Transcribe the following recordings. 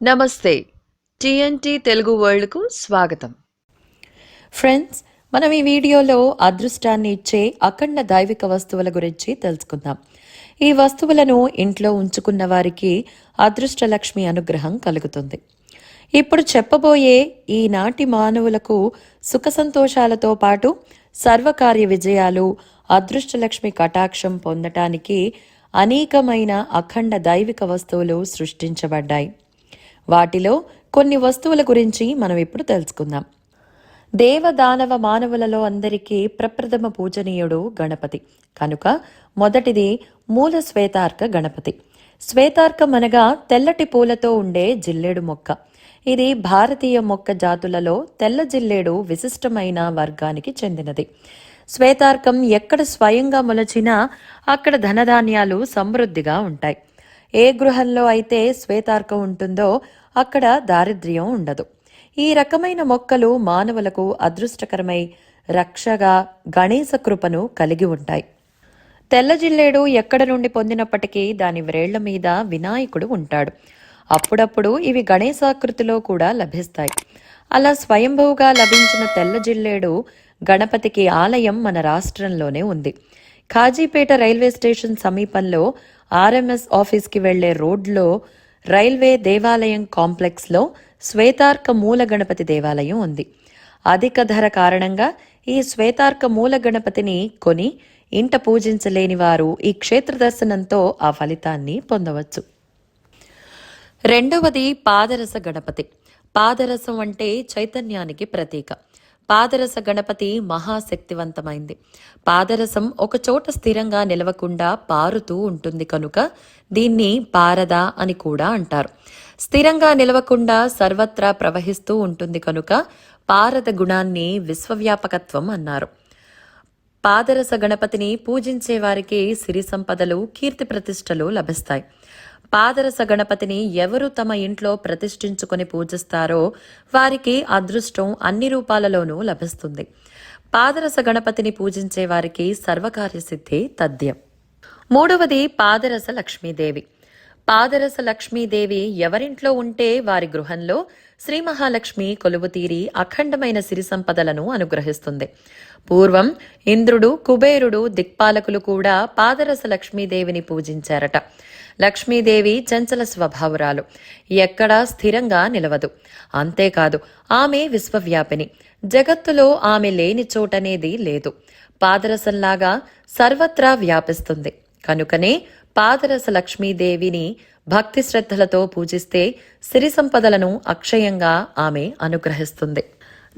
నమస్తే. టిఎన్టీ తెలుగు వరల్డ్కు స్వాగతం. ఫ్రెండ్స్ మనం ఈ వీడియోలో అదృష్టాన్ని ఇచ్చే అఖండ దైవిక వస్తువుల గురించి తెలుసుకుందాం. ఈ వస్తువులను ఇంట్లో ఉంచుకున్న వారికి అదృష్ట లక్ష్మి అనుగ్రహం కలుగుతుంది. ఇప్పుడు చెప్పబోయే ఈనాటి మానవులకు సుఖ సంతోషాలతో పాటు సర్వకార్య విజయాలు అదృష్టలక్ష్మి కటాక్షం పొందటానికి అనేకమైన అఖండ దైవిక వస్తువులు సృష్టించబడ్డాయి. వాటిలో కొన్ని వస్తువుల గురించి మనం ఇప్పుడు తెలుసుకుందాం. దేవదానవ మానవులలో అందరికీ ప్రప్రథమ పూజనీయుడు గణపతి. కనుక మొదటిది మూల శ్వేతార్క గణపతి. శ్వేతార్కం అనగా తెల్లటి పూలతో ఉండే జిల్లేడు మొక్క. ఇది భారతీయ మొక్క జాతులలో తెల్ల జిల్లేడు విశిష్టమైన వర్గానికి చెందినది. శ్వేతార్కం ఎక్కడ స్వయంగా మొలచినా అక్కడ ధనధాన్యాలు సమృద్ధిగా ఉంటాయి. ఏ గృహంలో అయితే శ్వేతార్కం ఉంటుందో అక్కడ దారిద్ర్యం ఉండదు. ఈ రకమైన మొక్కలు మానవులకు అదృష్టకరమై రక్షగా గణేశ కృపను కలిగి ఉంటాయి. తెల్ల జిల్లేడు ఎక్కడ నుండి పొందినప్పటికీ దాని వ్రేళ్ళ మీద వినాయకుడు ఉంటాడు. అప్పుడప్పుడు ఇవి గణేశాకృతిలో కూడా లభిస్తాయి. అలా స్వయంభూగా లభించిన తెల్ల జిల్లేడు గణపతికి ఆలయం మన రాష్ట్రంలోనే ఉంది. ఖాజీపేట రైల్వే స్టేషన్ సమీపంలో ఆర్ఎంఎస్ ఆఫీస్కి వెళ్ళే రోడ్లో రైల్వే దేవాలయం కాంప్లెక్స్లో శ్వేతార్క మూల గణపతి దేవాలయం ఉంది. అధిక ధర కారణంగా ఈ శ్వేతార్క మూల గణపతిని కొని ఇంట పూజించలేని వారు ఈ క్షేత్ర దర్శనంతో ఆ ఫలితాన్ని పొందవచ్చు. రెండవది పాదరస గణపతి. పాదరసం అంటే చైతన్యానికి ప్రతీక. పాదరస గణపతి మహాశక్తివంతమైంది. పాదరసం ఒక చోట స్థిరంగా నిలవకుండా పారుతూ ఉంటుంది కనుక దీన్ని పారద అని కూడా అంటారు. స్థిరంగా నిలవకుండా సర్వత్రా ప్రవహిస్తూ ఉంటుంది కనుక పారద గుణాన్ని విశ్వవ్యాపకత్వం అన్నారు. పాదరస గణపతిని పూజించే వారికి సిరి సంపదలు కీర్తి ప్రతిష్టలు లభిస్తాయి. పాదరస గణపతిని ఎవరు తమ ఇంట్లో ప్రతిష్ఠించుకొని పూజిస్తారో వారికి అదృష్టం అన్ని రూపాలలోనూ లభిస్తుంది. పాదరస గణపతిని పూజించే వారికి సర్వకార్యసిద్ధి తథ్యం. మూడవది పాదరస లక్ష్మీదేవి. పాదరస లక్ష్మీదేవి ఎవరింట్లో ఉంటే వారి గృహంలో శ్రీ మహాలక్ష్మి కొలువుతీరి అఖండమైన సిరి సంపదలను అనుగ్రహిస్తుంది. పూర్వం ఇంద్రుడు కుబేరుడు దిక్పాలకులు కూడా పాదరస లక్ష్మీదేవిని పూజించారట. లక్ష్మీదేవి చంచల స్వభావురాలు. ఎక్కడా స్థిరంగా నిలవదు. అంతేకాదు ఆమె విశ్వవ్యాపిని. జగత్తులో ఆమె లేని చోటనేది లేదు. పాదరసంలాగా సర్వత్రా వ్యాపిస్తుంది. కనుకనే పాదరస లక్ష్మీదేవిని భక్తి శ్రద్ధలతో పూజిస్తే సిరి సంపదలను అక్షయంగా ఆమె అనుగ్రహిస్తుంది.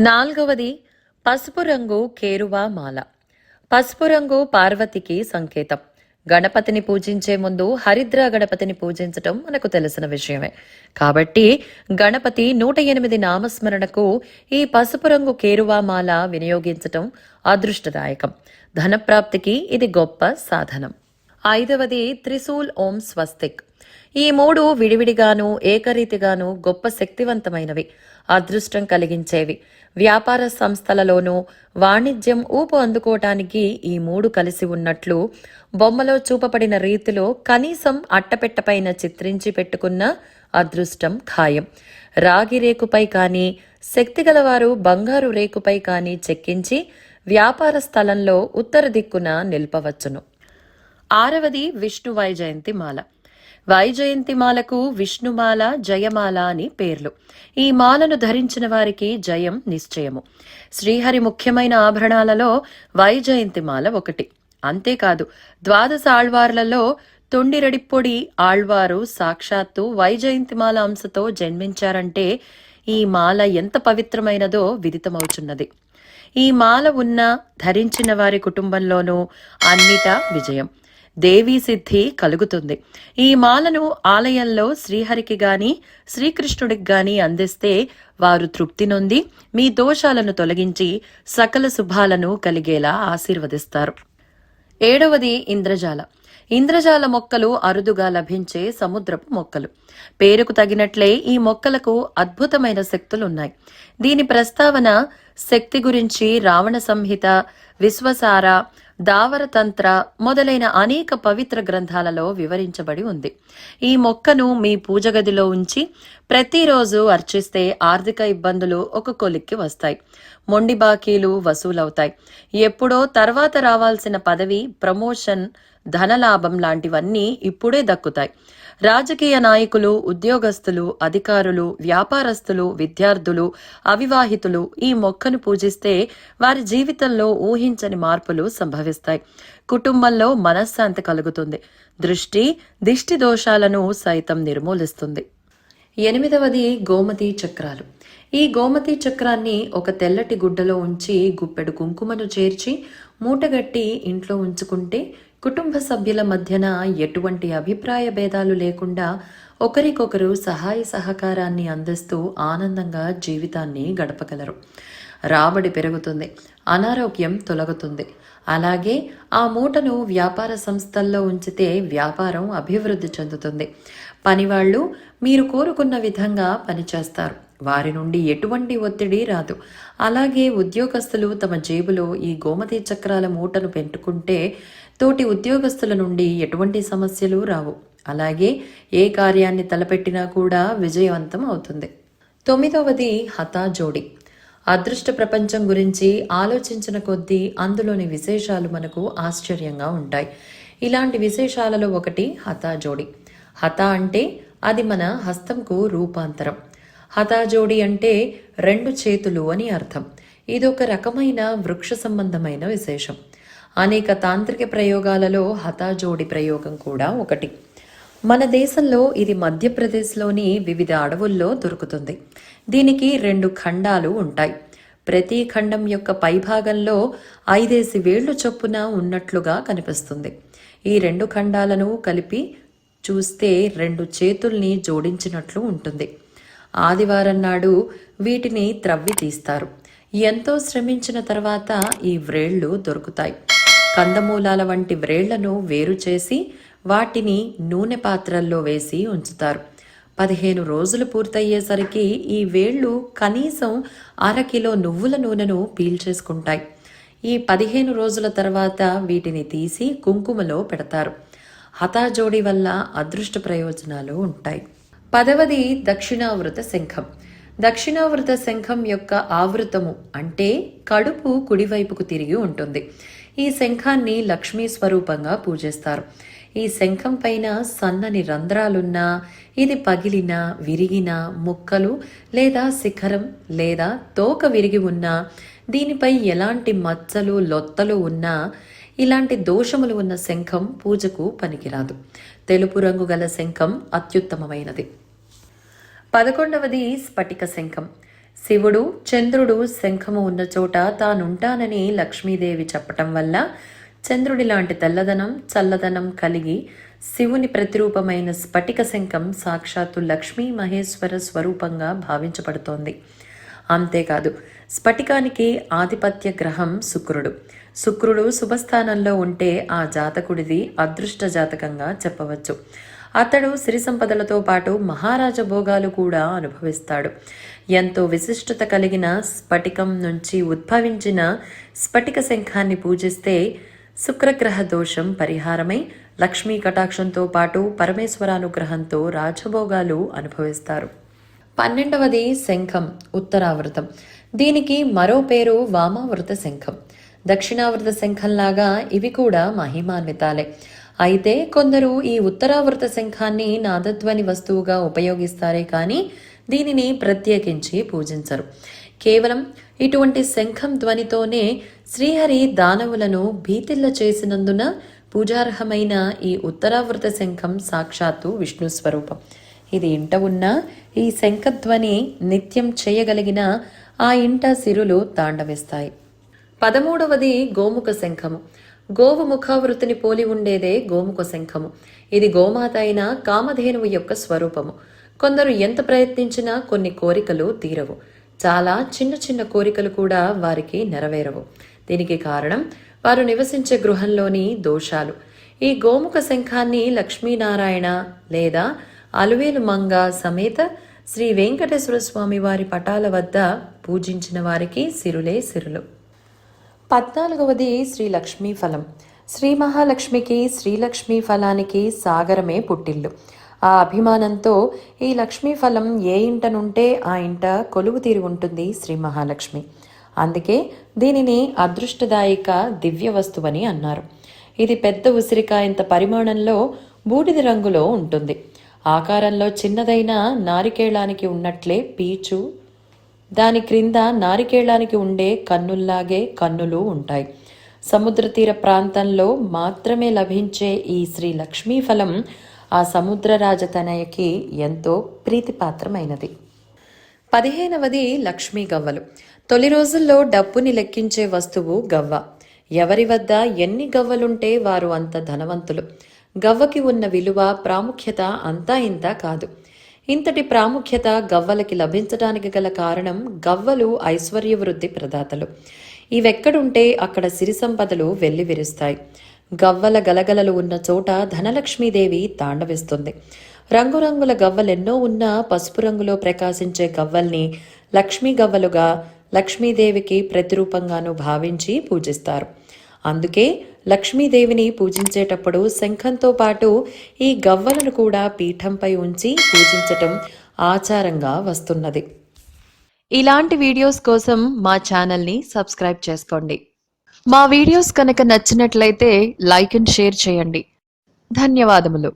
నాలుగవది పసుపు రంగు కేరువా మాల. పసుపు రంగు పార్వతికి సంకేతం. గణపతిని పూజించే ముందు హరిద్ర గణపతిని పూజించటం మనకు తెలిసిన విషయమే. కాబట్టి గణపతి నూట ఎనిమిది నామస్మరణకు ఈ పసుపు రంగు కేరువామాల వినియోగించటం అదృష్టదాయకం. ధనప్రాప్తికి ఇది గొప్ప సాధనం. ఐదవది త్రిశూల్ ఓం స్వస్తిక్. ఈ మూడు విడివిడిగాను ఏకరీతిగాను గొప్ప శక్తివంతమైనవి. అదృష్టం కలిగించేవి. వ్యాపార సంస్థలలోనూ వాణిజ్యం ఊపు అందుకోవటానికి ఈ మూడు కలిసి ఉన్నట్లు బొమ్మలో చూపబడిన రీతిలో కనీసం అట్టపెట్టపైన చిత్రించి పెట్టుకున్న అదృష్టం ఖాయం. రాగి రేకుపై కానీ శక్తిగలవారు బంగారు రేకుపై కానీ చెక్కించి వ్యాపార స్థలంలో ఉత్తర దిక్కున నిల్పవచ్చును. ఆరవది విష్ణు వైజయంతి మాల వైజయంతిమాలకు విష్ణుమాల జయమాల అని పేర్లు. ఈ మాలను ధరించిన వారికి జయం నిశ్చయము. శ్రీహరి ముఖ్యమైన ఆభరణాలలో వైజయంతిమాల ఒకటి. అంతేకాదు ద్వాదశ ఆళ్వార్లలో తొండిరడిప్పొడి ఆళ్వారు సాక్షాత్తు వైజయంతిమాల అంశతో జన్మించారంటే ఈ మాల ఎంత పవిత్రమైనదో విదితమవుచున్నది. ఈ మాల ఉన్న ధరించిన వారి కుటుంబంలోనూ అన్నిటా విజయం. దేవీ సిద్ధి కలుగుతుంది. ఈ మాలను ఆలయంలో శ్రీహరికి గాని శ్రీకృష్ణుడికి గాని అందిస్తే వారు తృప్తి నొంది మీ దోషాలను తొలగించి సకల శుభాలను కలిగేలా ఆశీర్వదిస్తారు. ఏడవది ఇంద్రజాల. ఇంద్రజాల మొక్కలు అరుదుగా లభించే సముద్రపు మొక్కలు. పేరుకు తగినట్లే ఈ మొక్కలకు అద్భుతమైన శక్తులున్నాయి. దీని ప్రస్తావన శక్తి గురించి రావణ సంహిత విశ్వసార దావరతంత్ర మొదలైన అనేక పవిత్ర గ్రంథాలలో వివరించబడి ఉంది. ఈ మొక్కను మీ పూజ గదిలో ఉంచి ప్రతిరోజు అర్చిస్తే ఆర్థిక ఇబ్బందులు ఒక కొలిక్కి వస్తాయి. మొండి బాకీలు వసూలవుతాయి. ఎప్పుడో తర్వాత రావాల్సిన పదవి ప్రమోషన్ ధనలాభం లాంటివన్నీ ఇప్పుడే దక్కుతాయి. రాజకీయ నాయకులు ఉద్యోగస్తులు అధికారులు వ్యాపారస్తులు విద్యార్థులు అవివాహితులు ఈ మొక్కను పూజిస్తే వారి జీవితంలో ఊహించని మార్పులు సంభవిస్తాయి. కుటుంబంలో మనశ్శాంతి కలుగుతుంది. దృష్టి దిష్టి దోషాలను సైతం నిర్మూలిస్తుంది. ఎనిమిదవది గోమతి చక్రాలు. ఈ గోమతి చక్రాన్ని ఒక తెల్లటి గుడ్డలో ఉంచి గుప్పెడు కుంకుమను చేర్చి మూటగట్టి ఇంట్లో ఉంచుకుంటే కుటుంబ సభ్యుల మధ్యన ఎటువంటి అభిప్రాయ భేదాలు లేకుండా ఒకరికొకరు సహాయ సహకారాన్ని అందిస్తూ ఆనందంగా జీవితాన్ని గడపగలరు. రాబడి పెరుగుతుంది అనారోగ్యం తొలగుతుంది. అలాగే ఆ మూటను వ్యాపార సంస్థల్లో ఉంచితే వ్యాపారం అభివృద్ధి చెందుతుంది. పనివాళ్ళు మీరు కోరుకున్న విధంగా పనిచేస్తారు. వారి నుండి ఎటువంటి ఒత్తిడి రాదు. అలాగే ఉద్యోగస్తులు తమ జేబులో ఈ గోమతి చక్రాల మూటను పెట్టుకుంటే తోటి ఉద్యోగస్తుల నుండి ఎటువంటి సమస్యలు రావు. అలాగే ఏ కార్యాన్ని తలపెట్టినా కూడా విజయవంతం అవుతుంది. తొమ్మిదవది హతాజోడి. అదృష్ట ప్రపంచం గురించి ఆలోచించిన కొద్దీ అందులోని విశేషాలు మనకు ఆశ్చర్యంగా ఉంటాయి. ఇలాంటి విశేషాలలో ఒకటి హతాజోడి. హత అంటే అది మన హస్తంకు రూపాంతరం. హతాజోడి అంటే రెండు చేతులు అని అర్థం. ఇది ఒక రకమైన వృక్ష సంబంధమైన విశేషం. అనేక తాంత్రిక ప్రయోగాలలో హతాజోడి ప్రయోగం కూడా ఒకటి. మన దేశంలో ఇది మధ్యప్రదేశ్లోని వివిధ అడవుల్లో దొరుకుతుంది. దీనికి రెండు ఖండాలు ఉంటాయి. ప్రతి ఖండం యొక్క పైభాగంలో ఐదేసి వేళ్ళు చొప్పున ఉన్నట్లుగా కనిపిస్తుంది. ఈ రెండు ఖండాలను కలిపి చూస్తే రెండు చేతుల్ని జోడించినట్లు ఉంటుంది. ఆదివారం నాడు వీటిని త్రవ్వి తీస్తారు. ఎంతో శ్రమించిన తర్వాత ఈ వ్రేళ్ళు దొరుకుతాయి. కందమూలాల వంటి వ్రేళ్ళను వేరు చేసి వాటిని నూనె పాత్రల్లో వేసి ఉంచుతారు. పదిహేను రోజులు పూర్తయ్యేసరికి ఈ వేళ్ళు కనీసం అరకిలో నువ్వుల నూనెను పీల్చేసుకుంటాయి. ఈ పదిహేను రోజుల తర్వాత వీటిని తీసి కుంకుమలో పెడతారు. హతాజోడి వల్ల అదృష్ట ప్రయోజనాలు ఉంటాయి. పదవది దక్షిణావృత శంఖం. దక్షిణావృత శంఖం యొక్క ఆవృతము అంటే కడుపు కుడివైపుకు తిరిగి ఉంటుంది. ఈ శంఖాన్ని లక్ష్మీ స్వరూపంగా పూజిస్తారు. ఈ శంఖం పైన సన్నని రంధ్రాలున్నా ఇది పగిలిన విరిగిన ముక్కలు లేదా శిఖరం లేదా తోక విరిగి ఉన్నా దీనిపై ఎలాంటి మచ్చలు లొత్తలు ఉన్నా ఇలాంటి దోషములు ఉన్న శంఖం పూజకు పనికిరాదు. తెలుపు రంగు గల శంఖం అత్యుత్తమమైనది. పదకొండవది స్ఫటిక శంఖం. శివుడు చంద్రుడు శంఖము ఉన్న చోట తానుంటానని లక్ష్మీదేవి చెప్పటం వల్ల చంద్రుడి లాంటి తెల్లదనం చల్లదనం కలిగి శివుని ప్రతిరూపమైన స్ఫటిక శంఖం సాక్షాత్తు లక్ష్మీ మహేశ్వర స్వరూపంగా భావించబడుతోంది. అంతేకాదు. స్ఫటికానికి ఆధిపత్య గ్రహం శుక్రుడు. శుక్రుడు శుభస్థానంలో ఉంటే ఆ జాతకుడిది అదృష్ట జాతకంగా చెప్పవచ్చు. అతడు సిరి సంపదలతో పాటు మహారాజ భోగాలు కూడా అనుభవిస్తాడు. ఎంతో విశిష్టత కలిగిన స్ఫటికం నుంచి ఉద్భవించిన స్ఫటిక శంఖాన్ని పూజిస్తే శుక్రగ్రహ దోషం పరిహారమై లక్ష్మీ కటాక్షంతో పాటు పరమేశ్వరానుగ్రహంతో రాజభోగాలు అనుభవిస్తారు. పన్నెండవది శంఖం ఉత్తరావృతం. దీనికి మరో పేరు వామావృత శంఖం. దక్షిణావృత శంఖంలాగా ఇవి కూడా మహిమాన్వితాలే. అయితే కొందరు ఈ ఉత్తరావృత శంఖాన్ని నాదధ్వని వస్తువుగా ఉపయోగిస్తారే కానీ దీనిని ప్రత్యేకించి పూజించరు. కేవలం ఇటువంటి శంఖం ధ్వనితోనే శ్రీహరి దానవులను భీతిల్ల చేసినందున పూజార్హమైన ఈ ఉత్తరావృత శంఖం సాక్షాత్తు విష్ణు స్వరూపం. ఇది ఇంట ఉన్న ఈ శంఖధ్వని నిత్యం చేయగలిగిన ఆ ఇంట సిరులు తాండవిస్తాయి. పదమూడవది గోముఖ శంఖము. గోవు ముఖావృతిని పోలి ఉండేదే గోముఖ శంఖము. ఇది గోమాత అయిన కామధేనువు యొక్క స్వరూపము. కొందరు ఎంత ప్రయత్నించినా కొన్ని కోరికలు తీరవు. చాలా చిన్న చిన్న కోరికలు కూడా వారికి నెరవేరవు. దీనికి కారణం వారు నివసించే గృహంలోని దోషాలు. ఈ గోముఖ శంఖాన్ని లక్ష్మీనారాయణ లేదా అలువేలు మంగ సమేత శ్రీ వెంకటేశ్వర స్వామి వారి పటాల వద్ద పూజించిన వారికి సిరులే సిరులు. పద్నాలుగవది శ్రీ లక్ష్మీ ఫలం. శ్రీ మహాలక్ష్మికి శ్రీలక్ష్మీ ఫలానికి సాగరమే పుట్టిల్లు. ఆ అభిమానంతో ఈ లక్ష్మీ ఫలం ఏ ఇంటనుంటే ఆ ఇంట కొలువు తీరి ఉంటుంది శ్రీ మహాలక్ష్మి. అందుకే దీనిని అదృష్టదాయక దివ్య వస్తువని అన్నారు. ఇది పెద్ద ఉసిరికాయంత పరిమాణంలో బూడిద రంగులో ఉంటుంది. ఆకారంలో చిన్నదైన నారికేళానికి ఉన్నట్లే పీచు. దాని క్రింద నారికేళానికి ఉండే కన్నుల్లాగే కన్నులు ఉంటాయి. సముద్ర తీర ప్రాంతంలో మాత్రమే లభించే ఈ శ్రీ లక్ష్మీ ఫలం ఆ సముద్ర రాజతనయకి ఎంతో ప్రీతిపాత్రమైనది. పదిహేనవది లక్ష్మీ గవ్వలు. తొలి రోజుల్లో డబ్బుని లెక్కించే వస్తువు గవ్వ. ఎవరి వద్ద ఎన్ని గవ్వలుంటే వారు అంత ధనవంతులు. గవ్వకి ఉన్న విలువ ప్రాముఖ్యత అంతా ఇంత కాదు. ఇంతటి ప్రాముఖ్యత గవ్వలకి లభించడానికి గల కారణం గవ్వలు ఐశ్వర్య వృద్ధి ప్రదాతలు. ఇవెక్కడుంటే అక్కడ సిరి సంపదలు వెల్లి విరుస్తాయి. గవ్వల గలగలలు ఉన్న చోట ధనలక్ష్మీదేవి తాండవిస్తుంది. రంగురంగుల గవ్వలెన్నో ఉన్న పసుపు రంగులో ప్రకాశించే గవ్వల్ని లక్ష్మీ గవ్వలుగా లక్ష్మీదేవికి ప్రతిరూపంగాను భావించి పూజిస్తారు. అందుకే లక్ష్మీదేవిని పూజించేటప్పుడు శంఖంతో పాటు ఈ గవ్వలను కూడా పీఠంపై ఉంచి పూజించటం ఆచారంగా వస్తున్నది. ఇలాంటి వీడియోస్ కోసం మా ఛానల్ని సబ్స్క్రైబ్ చేసుకోండి. మా వీడియోస్ కనుక నచ్చినట్లయితే లైక్ అండ్ షేర్ చేయండి. ధన్యవాదములు.